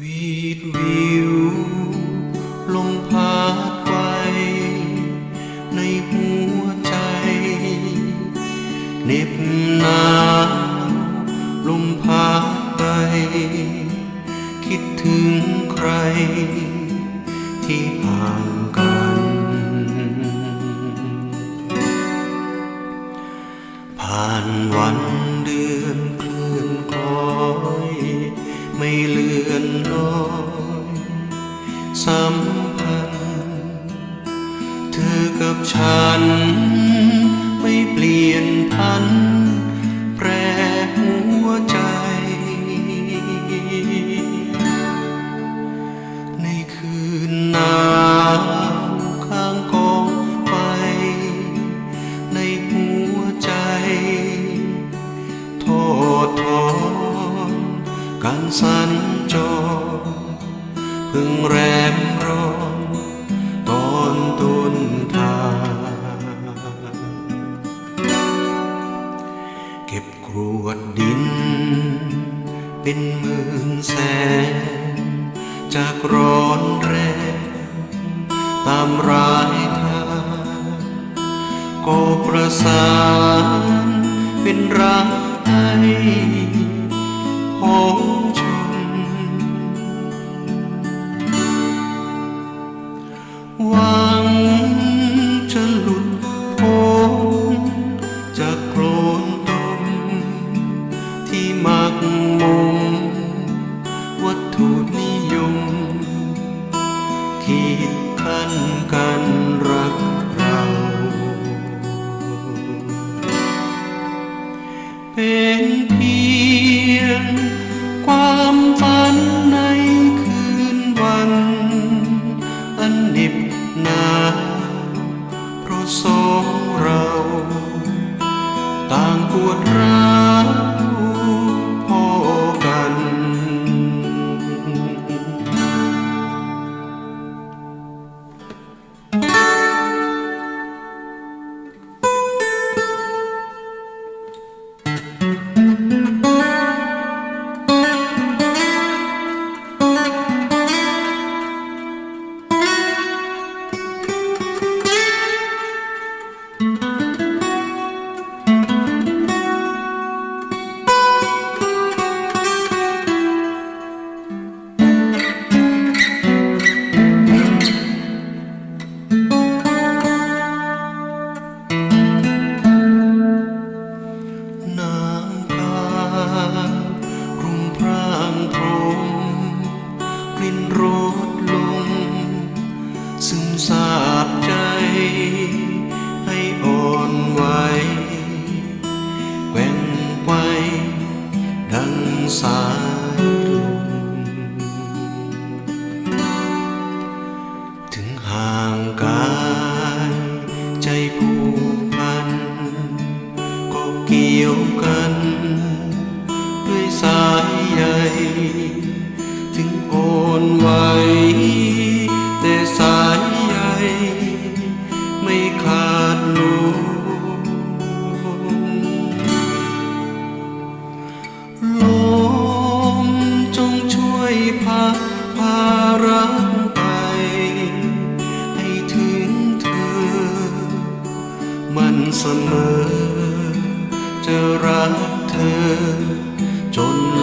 วีดวิว ลมพัดไป ในหัวใจเหน็บหนาวลมพัดไป คิดถึงใครที่ห่างกัน เลือ จรเพิ่งแรมร้อนตอนต้นทางเก็บกรวดดิน เป็นหมื่นแสน จากร้อนแรงตามรายทางก็ประสานเป็นรักให้พอง โคลน ต่างปวดร้าว ลิ่นรดลมซึมซาบใจ ให้อ่อนไหวแกว่งไปดังสายลมถึงห่างกายใจผูกพัน ก็เกี่ยวกัน ด้วยสายใย เสมอ จะรักเธอจน